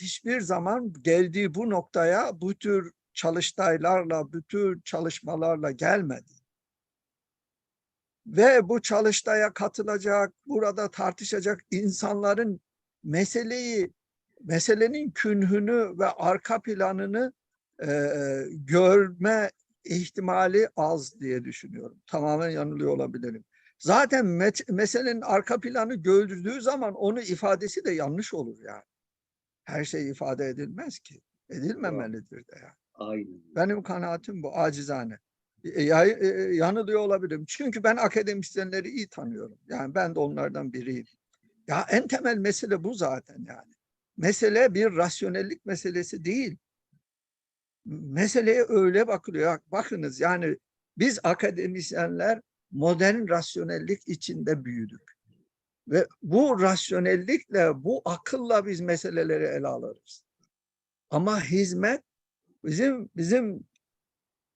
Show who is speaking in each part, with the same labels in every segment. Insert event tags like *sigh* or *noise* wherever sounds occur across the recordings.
Speaker 1: hiçbir zaman geldiği bu noktaya bu tür çalıştaylarla, bu tür çalışmalarla gelmedi. Ve bu çalıştaya katılacak, burada tartışacak insanların meseleyi, meselenin künhünü ve arka planını e, görme ihtimali az diye düşünüyorum. Tamamen yanılıyor olabilirim. Zaten meselenin arka planı gördüğü zaman onun ifadesi de yanlış olur yani. Her şey ifade edilmez ki. Edilmemelidir de yani.
Speaker 2: Aynen.
Speaker 1: Benim kanaatim bu acizane. E, ya- e, yanılıyor olabilirim. Çünkü ben akademisyenleri iyi tanıyorum. Yani ben de onlardan biriyim. Ya en temel mesele bu zaten yani. Mesele bir rasyonellik meselesi değil. Meseleye öyle bakılıyor. Bakınız yani biz akademisyenler modern rasyonellik içinde büyüdük. Ve bu rasyonellikle, bu akılla biz meseleleri ele alırız. Ama hizmet bizim bizim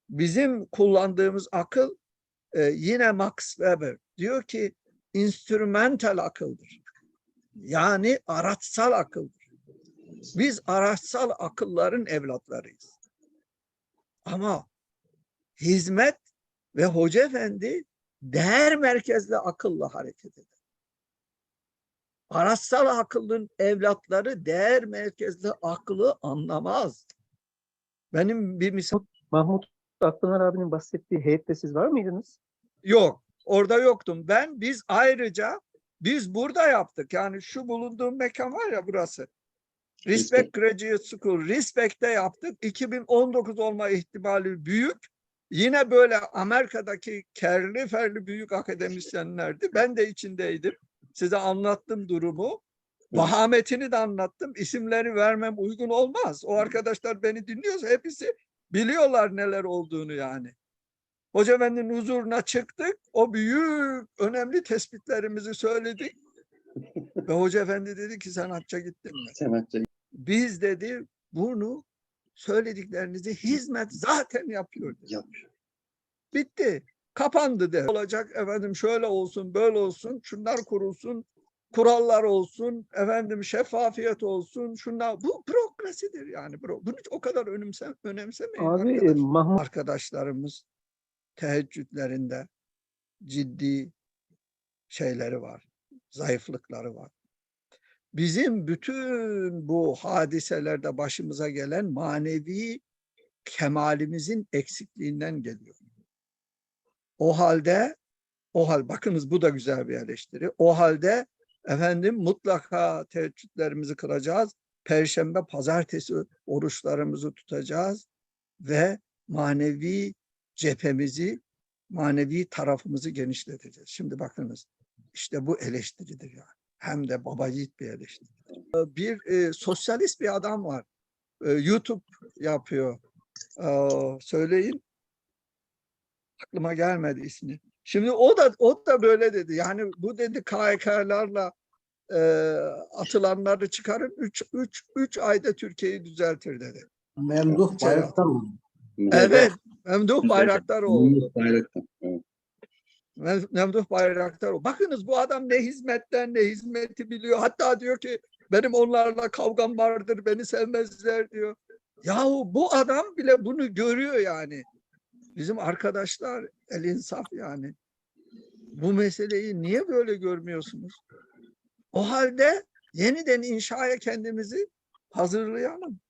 Speaker 1: bizim kullandığımız akıl e, yine Max Weber diyor ki instrumental akıldır. Yani araçsal akıldır. Biz araçsal akılların evlatlarıyız. Ama hizmet ve hoca efendi değer merkezli akılla hareket eder. Araçsal akıllın evlatları değer merkezli aklı anlamaz. Benim bir misal
Speaker 3: Mahmut Akpınar abinin bahsettiği heyette siz var mıydınız?
Speaker 1: Yok. Orada yoktum. Ben biz ayrıca biz burada yaptık. Yani şu bulunduğum mekan var ya burası. Respect Graduate School. Respect'te yaptık. 2019 olma ihtimali büyük. Yine böyle Amerika'daki kerli ferli büyük akademisyenlerdi. Ben de içindeydim. Size anlattım durumu. Vahametini de anlattım. İsimleri vermem uygun olmaz. O arkadaşlar beni dinliyorsa hepsi biliyorlar neler olduğunu yani. Hoca Efendi'nin huzuruna çıktık. O büyük önemli tespitlerimizi söyledik. *laughs* Ve Hoca Efendi dedi ki sen hacca gittin mi? Biz dedi bunu söylediklerinizi hizmet zaten yapıyor.
Speaker 2: yapmış.
Speaker 1: Bitti. Kapandı de. Olacak efendim şöyle olsun böyle olsun şunlar kurulsun kurallar olsun efendim şeffafiyet olsun şunlar bu bürokrasidir yani bro. Bunu o kadar önemse, önemsemeyin
Speaker 3: Abi e,
Speaker 1: arkadaşlar
Speaker 3: Mahmut
Speaker 1: arkadaşlarımız teheccüdlerinde ciddi şeyleri var, zayıflıkları var. Bizim bütün bu hadiselerde başımıza gelen manevi kemalimizin eksikliğinden geliyor. O halde, o hal bakınız bu da güzel bir eleştiri. O halde efendim mutlaka teheccüdlerimizi kılacağız. Perşembe, pazartesi oruçlarımızı tutacağız ve manevi cephemizi, manevi tarafımızı genişleteceğiz. Şimdi bakınız işte bu eleştiridir yani. Hem de baba yiğit bir eleştiri. Ee, Bir e, sosyalist bir adam var. Ee, YouTube yapıyor. Ee, söyleyin. Aklıma gelmedi ismi. Şimdi o da o da böyle dedi. Yani bu dedi KHK'larla e, atılanları çıkarın 3 3 3 ayda Türkiye'yi düzeltir dedi.
Speaker 4: Memduh Bayraktar
Speaker 1: Evet.
Speaker 2: Memduh Bayraktar. Evet.
Speaker 1: Mem- Memduh Bayraktar. Bakınız bu adam ne hizmetten ne hizmeti biliyor. Hatta diyor ki benim onlarla kavgam vardır, beni sevmezler diyor. Yahu bu adam bile bunu görüyor yani. Bizim arkadaşlar el insaf yani. Bu meseleyi niye böyle görmüyorsunuz? O halde yeniden inşaya kendimizi hazırlayalım.